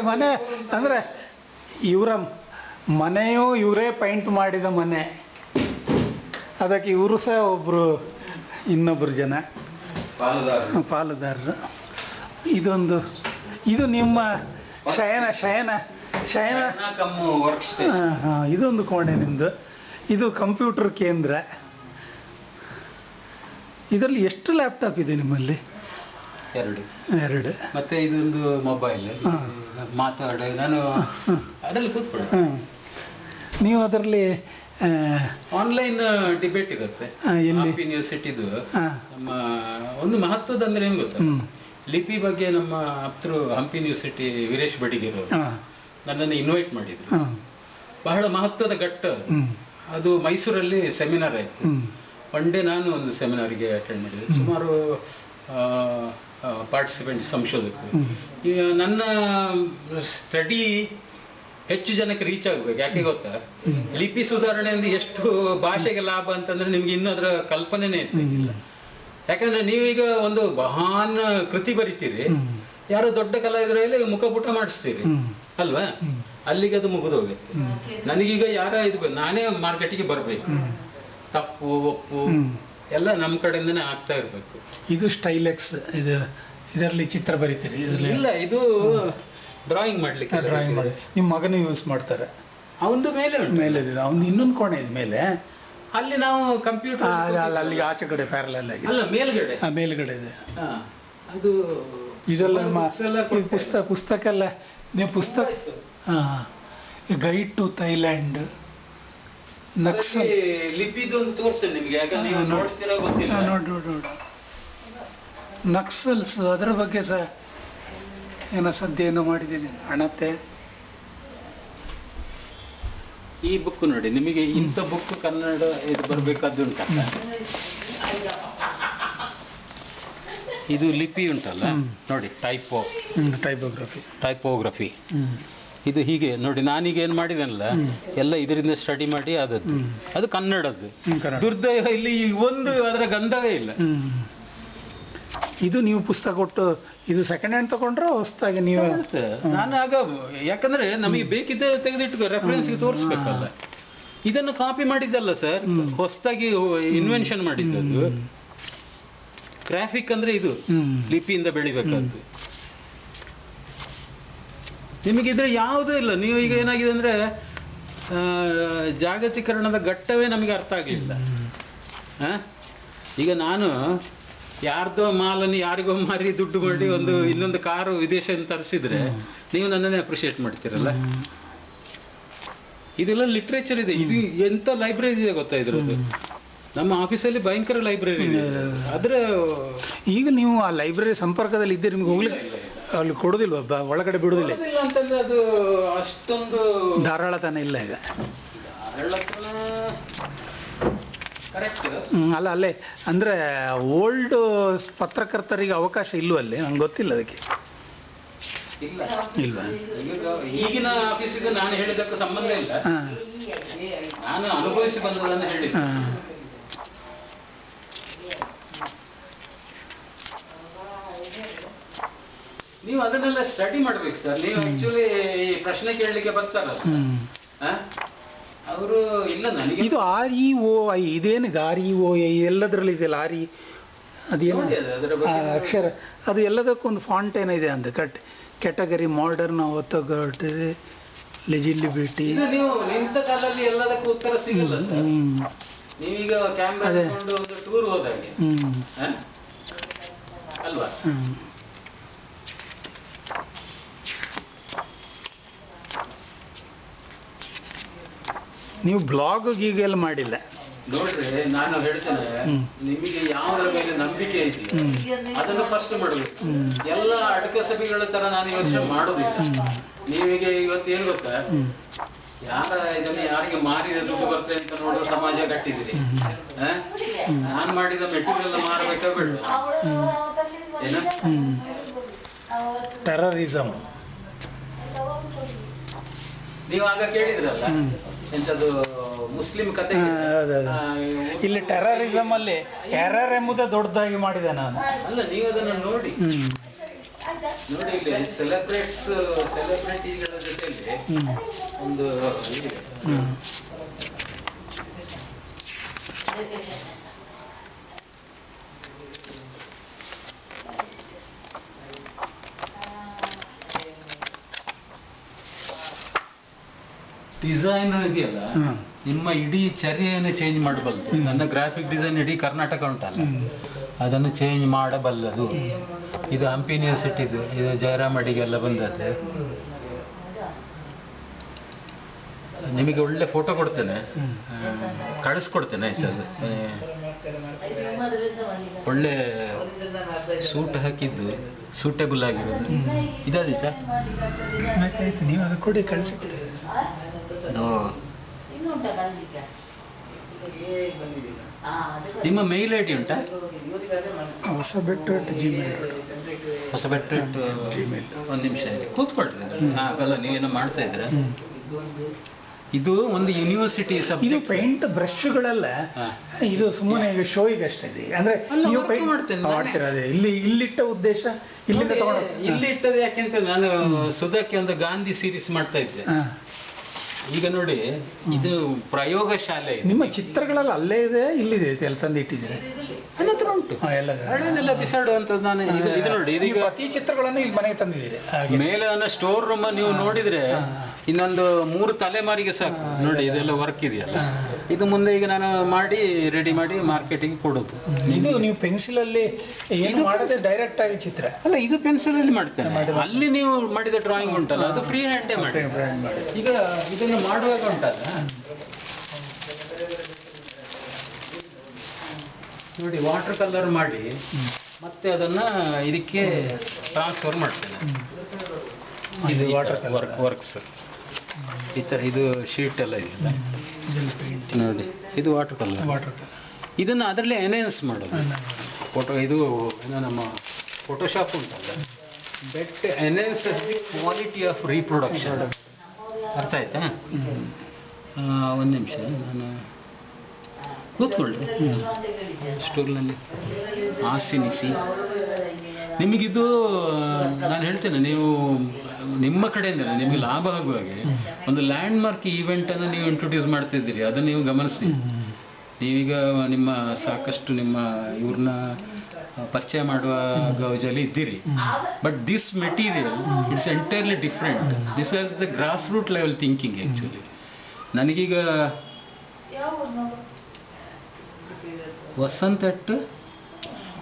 ಮನೆ ಅಂದ್ರೆ ಇವರ ಮನೆಯೂ ಇವರೇ ಪೈಂಟ್ ಮಾಡಿದ ಮನೆ. ಅದಕ್ಕೆ ಇವರು ಸಹ ಒಬ್ಬರು ಇನ್ನೊಬ್ಬರು ಜನ. ಪಾಲುದಾರರು. ಇದೊಂದು ಇದು ನಿಮ್ಮ ಶಯನ ಶಯನ ಶಯನ. ಹಾಂ ಹಾಂ ಇದೊಂದು ಕೋಣೆ ನಿಮ್ಮದು ಇದು ಕಂಪ್ಯೂಟರ್ ಕೇಂದ್ರ. ಇದರಲ್ಲಿ ಎಷ್ಟು ಲ್ಯಾಪ್ಟಾಪ್ ಇದೆ ನಿಮ್ಮಲ್ಲಿ? ಎರಡು. ಎರಡು. ಮತ್ತೆ ಇದೊಂದು ಮೊಬೈಲ್. ಮಾತಾಡ ನಾನು ಅದರಲ್ಲಿ ಕೂತ್ಕೊಳ್ಳಿ. ನೀವು ಅದರಲ್ಲಿ ಆನ್ಲೈನ್ ಡಿಬೇಟ್ ಇರುತ್ತೆ? ಯೂನಿವರ್ಸಿಟಿದು ನಮ್ಮ ಒಂದು ಮಹತ್ವದ ಅಂದ್ರೆ ಏನ್ ಗೊತ್ತಾ? ಲಿಪಿ ಬಗ್ಗೆ ನಮ್ಮ ಹತ್ರ ಹಂಪಿ ಯೂನಿವರ್ಸಿಟಿ ವೀರೇಶ್ ಬಡಿಗೇರು ನನ್ನನ್ನು ಇನ್ವೈಟ್ ಮಾಡಿದ್ರು. ಬಹಳ ಮಹತ್ವದ ಘಟ್ಟ ಅದು. ಮೈಸೂರಲ್ಲಿ ಸೆಮಿನಾರ್ ಆಯ್ತು. ಒನ್ ಡೇ ನಾನು ಒಂದು ಸೆಮಿನಾರ್ಗೆ ಅಟೆಂಡ್ ಮಾಡಿದೆ. ಸುಮಾರು ಪಾರ್ಟಿಸಿಪೆಂಟ್ ಸಂಶೋಧಕರು. ಈಗ ನನ್ನ ಸ್ಟಡಿ ಹೆಚ್ಚು ಜನಕ್ಕೆ ರೀಚ್ ಆಗ್ಬೇಕು ಯಾಕೆ ಗೊತ್ತಾ. ಲಿಪಿ ಸುಧಾರಣೆಯಿಂದ ಎಷ್ಟು ಭಾಷೆಗೆ ಲಾಭ ಅಂತಂದ್ರೆ ನಿಮ್ಗೆ ಇನ್ನೂ ಅದರ ಕಲ್ಪನೆನೇ ಇರ್ತಿಲ್ಲ. ಯಾಕಂದ್ರೆ ನೀವೀಗ ಒಂದು ಮಹಾನ್ ಕೃತಿ ಬರಿತೀರಿ ಯಾರೋ ದೊಡ್ಡ ಕಲಾವಿದರಲ್ಲಿ ಮುಖಪುಟ ಮಾಡಿಸ್ತೀರಿ ಅಲ್ವಾ? ಅಲ್ಲಿಗೆ ಅದು ಹ್ಞೂ ನನಗೀಗ ಯಾರ ಇದು ನಾನೇ ಮಾರ್ಕೆಟಿಗೆ ಬರಬೇಕು. ತಪ್ಪು ಒಪ್ಪು ಎಲ್ಲ ನಮ್ಮ ಕಡೆಯಿಂದನೇ ಆಗ್ತಾ ಇರಬೇಕು. ಇದು ಸ್ಟೈಲೆಕ್ಸ್ ಇದು ಇದರಲ್ಲಿ ಚಿತ್ರ ಬರೀತೀರಿ? ಇದರಲ್ಲಿ ಇಲ್ಲ ಇದು ಡ್ರಾಯಿಂಗ್ ಮಾಡ್ಲಿಕ್ಕೆ ಡ್ರಾಯಿಂಗ್ ಮಾಡಿ ನಿಮ್ಮ ಮಗನ ಯೂಸ್ ಮಾಡ್ತಾರೆ. ಅವನದು ಮೇಲೆ ಮೇಲೆ ಇದೆ. ಅವ್ನು ಇನ್ನೊಂದು ಕೋಣೆ ಇದೆ ಮೇಲೆ. ಅಲ್ಲಿ ನಾವು ಕಂಪ್ಯೂಟರ್ ಅಲ್ಲಿ ಆಚೆ ಕಡೆ ಪ್ಯಾರಲಲ್ ಆಗಿ. ಅಲ್ಲ ಮೇಲ್ಗಡೆ. ಮೇಲ್ಗಡೆ ಇದೆ. ಹಾ. ಅದು ಇದೆಲ್ಲ ಪುಸ್ತಕ ಪುಸ್ತಕ ಎಲ್ಲ ನೀವು ಪುಸ್ತಕ ಹಾಂ ಗೈಡ್ ಟು ಥೈಲ್ಯಾಂಡ್ ನಕ್ಸಲ್. ಲಿಪಿದು ಒಂದು ತೋರಿಸ್ತೇನೆ ನಿಮ್ಗೆ ಯಾಕಂದ್ರೆ ನೀವು ನೋಡ್ತೀರಾ ಗೊತ್ತಿಲ್ಲ. ನೋಡಿ ನೋಡಿ ನೋಡಿ. ನಕ್ಸಲ್ಸ್ ಅದರ ಬಗ್ಗೆ ಸಹ ಏನೋ ಸದ್ಯ ಏನೋ ಮಾಡಿದ್ದೀನಿ. ಹಣತೆ ಈ ಬುಕ್ ನೋಡಿ ನಿಮಗೆ ಇಂಥ ಬುಕ್ ಕನ್ನಡ ಇದು ಬರಬೇಕಾದ್ದು ಉಂಟ? ಇದು ಲಿಪಿ ಉಂಟಲ್ಲ? ನೋಡಿ ಟೈಪೋ ಟೈಪೋಗ್ರಫಿ. ಟೈಪೋಗ್ರಫಿ. ಇದು ಹೀಗೆ ನೋಡಿ ನಾನೀಗ ಏನ್ ಮಾಡಿದೆನಲ್ಲ. ಎಲ್ಲ ಇದರಿಂದ ಸ್ಟಡಿ ಮಾಡಿ ಆದದ್ದು. ಅದು ಕನ್ನಡದ್ದು. ದುರ್ದೈವ ಇಲ್ಲಿ ಒಂದು ಅದರ ಗಂಧವೇ ಇಲ್ಲ. ಇದು ನೀವು ಪುಸ್ತಕ ಕೊಟ್ಟು ಇದು ಸೆಕೆಂಡ್ ಹ್ಯಾಂಡ್ ತಗೊಂಡ್ರೆ ಹೊಸ್ತಾಗಿ ನೀವು ನಾನು ಆಗ ಯಾಕಂದ್ರೆ ನಮಗೆ ಬೇಕಿದ್ದ ತೆಗೆದಿಟ್ಟು ರೆಫರೆನ್ಸ್ಗೆ ತೋರಿಸ್ಬೇಕಲ್ಲ. ಇದನ್ನು ಕಾಪಿ ಮಾಡಿದ್ದಲ್ಲ ಸರ್ ಹೊಸ್ತಾಗಿ ಹೊಸದಾಗಿ ಇನ್ವೆನ್ಷನ್ ಮಾಡಿದ್ದದು ಗ್ರಾಫಿಕ್ ಅಂದ್ರೆ ಇದು. ಲಿಪಿಯಿಂದ ಬೆಳಿಬೇಕಾದ್ದು ನಿಮಗೆ ಇದ್ರೆ ಯಾವುದೂ ಇಲ್ಲ. ನೀವು ಈಗ ಏನಾಗಿದೆ ಅಂದ್ರೆ ಜಾಗತೀಕರಣದ ಘಟ್ಟವೇ ನಮಗೆ ಅರ್ಥ ಆಗಲಿಲ್ಲ? ಈಗ ನಾನು ಯಾರ್ದೋ ಮಾಲನ್ನು ಯಾರಿಗೋ ಮಾರಿ ದುಡ್ಡು ಮಾಡಿ ಒಂದು ಇನ್ನೊಂದು ಕಾರು ವಿದೇಶದಿಂದ ತರಿಸಿದ್ರೆ ನೀವು ನನ್ನನ್ನೇ ಅಪ್ರಿಷಿಯೇಟ್ ಮಾಡ್ತೀರಲ್ಲ? ಇದೆಲ್ಲ ಲಿಟ್ರೇಚರ್ ಇದೆ. ಇದು ಎಂತ ಲೈಬ್ರರಿ ಇದೆ ಗೊತ್ತಾ ಇದ್ರದ್ದು? ನಮ್ಮ ಆಫೀಸಲ್ಲಿ ಭಯಂಕರ ಲೈಬ್ರರಿ ಇದೆ. ಆದ್ರೆ ಈಗ ನೀವು ಆ ಲೈಬ್ರರಿ ಸಂಪರ್ಕದಲ್ಲಿ ಇದ್ದೀರಿ ನಿಮ್ಗೆ ಹೋಗ್ಲಿಕ್ಕೆ ಅಲ್ಲಿ ಕೊಡುದಿಲ್ವ? ಬ- ಒಳಗಡೆ ಬಿಡುದಿಲ್ಲ. ಅಂತಂದ್ರೆ ಅದು ಅಷ್ಟೊಂದು ಧಾರಾಳತನ ಇಲ್ಲ ಈಗ. ಅಲ್ಲ ಅಲ್ಲೇ ಅಂದ್ರೆ ಓಲ್ಡ್ ಪತ್ರಕರ್ತರಿಗೆ ಅವಕಾಶ ಇಲ್ವಲ್ಲಿ ನಂಗೆ ಗೊತ್ತಿಲ್ಲ ಅದಕ್ಕೆ. ಇಲ್ಲ. ಇಲ್ವಾ? ಈಗ ಈಗಿನ ಆಫೀಸಿಗೆ ನಾನು ಹೇಳಿದಕ್ಕೆ ಸಂಬಂಧ ಇಲ್ಲ. ನಾನು ಅನುಭವಿಸಿ ಬಂದದನ್ನು ಹೇಳಿದ್ದೆ ಹಾಂ ನೀವು ಅದನ್ನೆಲ್ಲ ಸ್ಟಡಿ ಮಾಡ್ಬೇಕು ಸರ್ ನೀವು ಆಕ್ಚುಲಿ ಈ ಪ್ರಶ್ನೆ ಕೇಳಲಿಕ್ಕೆ ಬರ್ತಾರಲ್ಲ ಹ್ಮ್. ಅವರು ಇಲ್ಲ ನನಗೆ ಇದು ಆರ್ ಇ ಓ ಐ ಇದೇನು ಆರ್ ಇ ಓ ಐ ಎಲ್ಲದರಲ್ಲಿ ಇದೆಯಲ್ಲ ಆರ್ ಇ ಅದೇನು? ನೋಡಿ ಅದು, ಎಲ್ಲದಕ್ಕೂ ಒಂದು ಬಗ್ಗೆ ಅಕ್ಷರ ಅದು ಎಲ್ಲದಕ್ಕೊಂದು ಫಾಂಟ್ ಏನಿದೆ ಅಂತ ಕಟ್ ಕ್ಯಾಟಗರಿ ಮಾಡರ್ನ್ ಒತ್ತೊಗಟ್ಟೆ ಲೆಜಿಲಿಬಿಲಿಟಿ ನೀವು ನಿಂತ ಕಾಲಲ್ಲಿ ಎಲ್ಲದಕ್ಕೂ ಉತ್ತರ ಸಿಗಲ್ಲ ಸರ್ ನೀವೀಗ ಕ್ಯಾಮ್ರಾ ಒಂದು ಟೂರ್ ಹೋದಾಗೆ. ಹ್ಮ್. ಅಲ್ವಾ? ನೀವು ಬ್ಲಾಗ್ ಗೀಗೆಲ್ಲ ಮಾಡಿಲ್ಲ. ನೋಡ್ರಿ ನಾನು ಹೇಳ್ತೇನೆ ನಿಮಗೆ ಯಾವುದರ ಮೇಲೆ ನಂಬಿಕೆ ಇದೆಯೋ ಹ್ಮ್. ಅದನ್ನು ಫಸ್ಟ್ ಮಾಡಬೇಕು ಎಲ್ಲ ಎಲ್ಲ ಸಭೆಗಳ ತರ ನಾನು ಯೋಚನೆ ಮಾಡೋದಿಲ್ಲ. ನೀವೀಗ ಇವತ್ತು ಏನ್ ಗೊತ್ತಾ? ಯಾರ ಇದನ್ನ ಯಾರಿಗೆ ಮಾರಿದ ದುಡ್ಡು ಬರ್ತದೆ ಅಂತ ನೋಡೋ ಸಮಾಜ ಕಟ್ಟಿದಿರಿ ನಾನು ನಾನ್ ಮಾಡಿದ ಮೆಟೀರಿಯಲ್ ಮಾರಬೇಕಾ ಬೇಡ. ಏನ? ಟೆರರಿಸಮ್ ನೀವು ಆಗ ಕೇಳಿದ್ರಲ್ಲ? ಎಂತದು ಮುಸ್ಲಿಂ ಕತೆ ಇಲ್ಲಿ ಟೆರರಿಸಮ್ ಅಲ್ಲಿ ಟೆರರ್ ಎಂಬುದೇ ದೊಡ್ಡದಾಗಿ ಮಾಡಿದೆ ನಾನು. ಅಲ್ಲ ನೀವು ಅದನ್ನು ನೋಡಿ. ನೋಡಿ ಇಲ್ಲಿ ಸೆಲೆಬ್ರೇಟ್ಸ್ ಸೆಲೆಬ್ರಿಟಿಗಳ ಜೊತೆಯಲ್ಲಿ ಒಂದು ಇದೆ. ಹ್ಮ್ ಡಿಸೈನ್ ಇದೆಯಲ್ಲ ನಿಮ್ಮ ಇಡೀ ಚರ್ಯೆಯನ್ನು ಚೇಂಜ್ ಮಾಡಬಲ್ಲದು ನನ್ನ ಗ್ರಾಫಿಕ್ ಡಿಸೈನ್ ಇಡೀ ಕರ್ನಾಟಕ ಉಂಟಲ್ಲ. ಅದನ್ನು ಚೇಂಜ್ ಮಾಡಬಲ್ಲದು. ಇದು ಹಂಪಿ ಯೂನಿವರ್ಸಿಟಿದು ಇದು ಜಯರಾಮ್ ಅಡಿಗೆಲ್ಲ ಬಂದದ್ದು. ನಿಮಗೆ ಒಳ್ಳೆ ಫೋಟೋ ಕೊಡ್ತೇನೆ. ಕಳಿಸ್ಕೊಡ್ತೇನೆ ಆಯ್ತು ಅದು? ಒಳ್ಳೆ ಸೂಟ್ ಹಾಕಿದ್ದು ಸೂಟೇಬಲ್ ಆಗಿರೋದು. ಇದಾದೀತಾ? ನೀವು ಕೊಡಿ ಕಳಿಸಿ. ನಿಮ್ಮ ಮೇಲ್ ಐ ಡಿ ಉಂಟಾ? ಹೊಸ ಬೆಟ್ಟು ಜಿಮೇಲ್ ಹೊಸಬೆಟ್ಟ Gmail. ಒಂದು ನಿಮಿಷ ಇದೆ ಕೂತ್ಕೊಳ್ರಿ. ನಾವೆಲ್ಲ ನೀವೇನೋ ಮಾಡ್ತಾ ಇದ್ರೆ ಇದು ಒಂದು ಯೂನಿವರ್ಸಿಟಿ ಇದು ಪೇಂಟ್ ಬ್ರಷ್ಗಳೆಲ್ಲ ಇದು ಸುಮ್ಮನೆ ಈಗ ಶೋಯಿಗೆ ಅಷ್ಟೇ ಇದೆ. ಅಂದ್ರೆ ನೀವು work ಮಾಡ್ತೇನೆ ನಾನೇ. ಮಾಡ್ತೀರಾ ಅದೇ. ಇಲ್ಲಿ ಇಲ್ಲಿಟ್ಟ ಉದ್ದೇಶ ಇಲ್ಲಿಂದ ತಗೊಂಡು ಇಲ್ಲಿ ಇಟ್ಟದ ಯಾಕೆಂತ ನಾನು ಸುಧಾಕ್ಕೆ ಒಂದು ಗಾಂಧಿ ಸೀರೀಸ್ ಮಾಡ್ತಾ ಇದ್ದೆ. ಈಗ ನೋಡಿ ಇದು ಪ್ರಯೋಗ ಶಾಲೆ ನಿಮ್ಮ ಚಿತ್ರಗಳೆಲ್ಲ ಅಲ್ಲೇ ಇದೆ ಇಲ್ಲಿದೆ ಎಲ್ಲ ತಂದು ಇಟ್ಟಿದ್ದೀರಿ ನನ್ನ ಹತ್ರ ಉಂಟು. ಹಾ, ಎಲ್ಲ ಹಳೆದೆಲ್ಲ ಬಿಸಾಡುವಂಥದ್ದು ನಾನು. ಇದು ಇದು ನೋಡಿ ನೀವು ಇದೀಗ ಪ್ರತಿ ಚಿತ್ರಗಳನ್ನು ಇಲ್ಲಿ ಮನೆಗೆ ತಂದಿದ್ದೀರಿ. ಹಾಗೆ. ಮೇಲೆ ಸ್ಟೋರ್ ರೂಮ್ ನೀವು ನೋಡಿದ್ರೆ ಹಾ. ಇನ್ನೊಂದು ಮೂರು ತಲೆಮಾರಿಗೆ ಸಾಕು. ನೋಡಿ ಇದೆಲ್ಲ ವರ್ಕ್ ಇದೆಯಲ್ಲ. ಹಾ. ಇದು ಮುಂದೆ ಈಗ ನಾನು ಮಾಡಿ ರೆಡಿ ಮಾಡಿ ಮಾರ್ಕೆಟಿಂಗ್ ಕೊಡೋದು. ಇದು ನೀವು ಪೆನ್ಸಿಲ್ ಅಲ್ಲಿ ಏನು ಮಾಡದೆ ಡೈರೆಕ್ಟ್ ಆಗಿ ಚಿತ್ರ? ಅಲ್ಲ ಇದು ಪೆನ್ಸಿಲ್ ಅಲ್ಲಿ ಮಾಡ್ತೇನೆ. ಅಲ್ಲಿ ನೀವು ಮಾಡಿದ ಡ್ರಾಯಿಂಗ್ ಉಂಟಲ್ಲ ಅದು ಫ್ರೀ ಹ್ಯಾಂಡೇ ಮಾಡಿ ಈಗ ಇದನ್ನು ಮಾಡುವಾಗ ಉಂಟಲ್ಲ? ನೋಡಿ ವಾಟರ್ ಕಲರ್ ಮಾಡಿ ಮತ್ತೆ ಅದನ್ನ ಇದಕ್ಕೆ ಟ್ರಾನ್ಸ್ಫರ್ ಮಾಡ್ತೇನೆ. ಇದು ವಾಟರ್ ವರ್ಕ್ ವರ್ಕ್ಸ್ ಈ ಥರ ಇದು ಶೀಟ್ ಎಲ್ಲ ಇದೆ. ನೋಡಿ ಇದು ವಾಟರ್ ಕಲರ್ ವಾಟರ್ ಇದನ್ನು ಅದರಲ್ಲಿ ಎನ್ಹೆನ್ಸ್ ಮಾಡೋದು. ಫೋಟೋ ಇದು ಏನೋ ನಮ್ಮ ಫೋಟೋಶಾಪ್ ಉಂಟಲ್ಲ? But enhance the quality of reproduction ಅರ್ಥ ಆಯ್ತಾ? ಒಂದು ನಿಮಿಷ ನಾನು ಕೂತ್ಕೊಳ್ಳಿ ಸ್ಟೂಲ್ನಲ್ಲಿ ಆಸಿನಿಸಿ ನಿಮಗಿದು ನಾನು ಹೇಳ್ತೇನೆ ನೀವು ನಿಮ್ಮ ಕಡೆಯಿಂದ ನಿಮಗೆ ಲಾಭ ಆಗುವ ಹಾಗೆ ಒಂದು ಲ್ಯಾಂಡ್ ಮಾರ್ಕ್ ಈವೆಂಟನ್ನು ನೀವು ಇಂಟ್ರೊಡ್ಯೂಸ್ ಮಾಡ್ತಿದ್ದೀರಿ ಅದನ್ನು ನೀವು ಗಮನಿಸಿ. ನೀವೀಗ ನಿಮ್ಮ ಸಾಕಷ್ಟು ನಿಮ್ಮ ಇವ್ರನ್ನ ಪರಿಚಯ ಮಾಡುವ ಗೌಜಲ್ಲಿ ಇದ್ದೀರಿ. But this material it's entirely different this as the grass root level thinking actually ನನಗೀಗ Vasanth at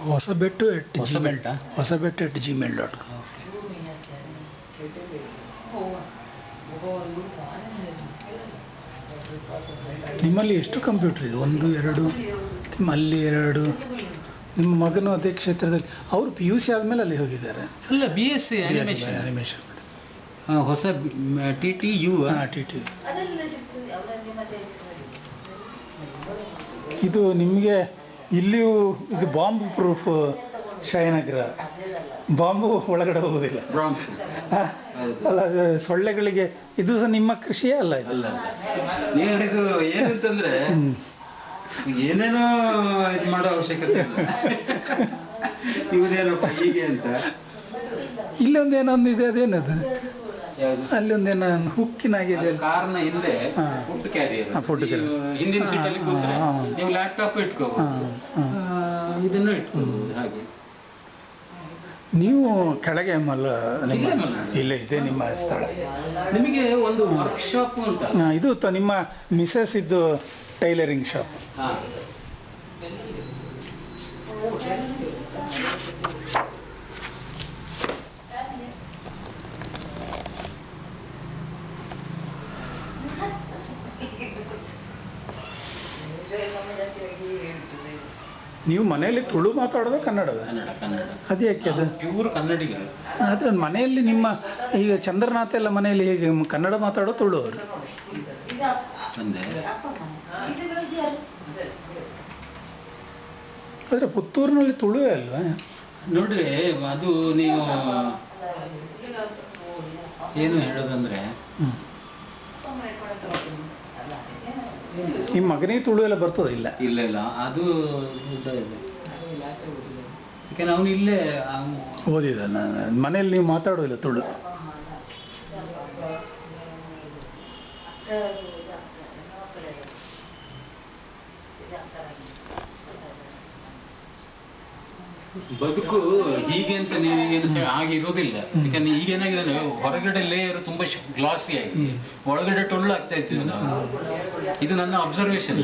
Hosabettu at Hosa Betta Hosa Bettu at Gmail dot com ನಿಮ್ಮಲ್ಲಿ ಎಷ್ಟು ಕಂಪ್ಯೂಟರ್ ಇದೆ? ಒಂದು ಎರಡು ಅಲ್ಲಿ ಎರಡು. ನಿಮ್ಮ ಮಗನು ಅದೇ ಕ್ಷೇತ್ರದಲ್ಲಿ ಅವರು ಪಿ ಯು ಸಿ ಆದಮೇಲೆ ಅಲ್ಲಿ ಹೋಗಿದ್ದಾರೆ. ಅಲ್ಲ ಬಿ ಎಸ್ ಸಿ ಅನಿಮೇಷನ್ ಹೊಸ T T U T T ಇದು ನಿಮಗೆ ಇಲ್ಲಿಯೂ ಇದು ಬಾಂಬ್ ಪ್ರೂಫ್ ಶಯನಗೃಹ ಬಾಂಬು ಒಳಗಡೆ ಹೋಗೋದಿಲ್ಲ. ಅಲ್ಲ ಸೊಳ್ಳೆಗಳಿಗೆ ಇದು ಸಹ ನಿಮ್ಮ ಕೃಷಿಯೇ ಅಲ್ಲ ಇದು? ಏನಂತಂದ್ರೆ. ಏನೇನೋ ಇದು ಮಾಡೋ ಅವಶ್ಯಕತೆ ಇವನೇನಪ್ಪ ಹೀಗೆ ಅಂತ. ಇಲ್ಲೊಂದು ಏನೋ ಒಂದು ಇದೆ. ಅದೇನದು ಅಲ್ಲೊಂದೇನೋ ಹುಕ್ಕಿನಾಗಿದೆ ಕಾರ್ನ ಹಿಂದೆ. ಫುಡ್ ಕ್ಯಾರಿಯರ್ ಫುಡ್ ಹಿಂದಿನ ಸೀಟಲ್ಲಿ ಕೂತ್ರೆ. ನೀವು ಲ್ಯಾಪ್ಟಾಪ್ ಇಟ್ಕೋಬಹುದು ಹಾಂ ಇದನ್ನು ಇಟ್ಕೋಬಹುದು ಹಾಗೆ. ನೀವು ಕೆಳಗೆ ಮಲ್ಲ ಇಲ್ಲೇ. ಇದೆ ನಿಮ್ಮ ಸ್ಥಳ. ನಿಮಗೆ ಒಂದು ವರ್ಕ್ಶಾಪ್ ಅಂತ ಇದು ನಿಮ್ಮ ಮಿಸಸ್ ಇದ್ದು ಟೈಲರಿಂಗ್ ಶಾಪ್. ನೀವು ಮನೆಯಲ್ಲಿ ತುಳು ಮಾತಾಡೋದು ಕನ್ನಡದ? ಕನ್ನಡ ಕನ್ನಡ. ಅದು ಯಾಕೆ ಅದು? ಇವರು ಕನ್ನಡಿಗರು. ಆದರೆ ಮನೆಯಲ್ಲಿ ನಿಮ್ಮ ಈಗ ಚಂದ್ರನಾಥ ಎಲ್ಲ ಮನೆಯಲ್ಲಿ ಹೇಗೆ ಕನ್ನಡ ಮಾತಾಡೋ ತುಳು ಅವರು? ಆದರೆ ಪುತ್ತೂರಿನಲ್ಲಿ ತುಳುವೆ ಅಲ್ವಾ? ನೋಡ್ರಿ ಅದು ನೀವು ಏನು ಹೇಳೋದಂದ್ರೆ ಹ್ಮ್. ನಿಮ್ಮ ಮಗನಿಗೆ ತುಳು ಎಲ್ಲ ಬರ್ತದೆ? ಇಲ್ಲ. ಇಲ್ಲ ಇಲ್ಲ. ಅದು ಇದು. ಯಾಕಂದ್ರೆ ಅವನು ಇಲ್ಲೇ ಓದಿದ. ಮನೆಯಲ್ಲಿ ನೀವು ಮಾತಾಡೋದಿಲ್ಲ ತುಳು. ಬದುಕು ಹೀಗೆ ಅಂತ ನೀವು ಏನು ಇರೋದಿಲ್ಲ ಯಾಕಂದ್ರೆ ಈಗ ಏನಾಗಿದೆ ಹೊರಗಡೆ ಲೇಯರ್ ತುಂಬಾ ಗ್ಲಾಸಿ ಆಗಿ ಒಳಗಡೆ ಟೊಳ್ಳು ಆಗ್ತಾ ಇದ್ದೀವಿ ನಾವು ಇದು ನನ್ನ ಅಬ್ಸರ್ವೇಷನ್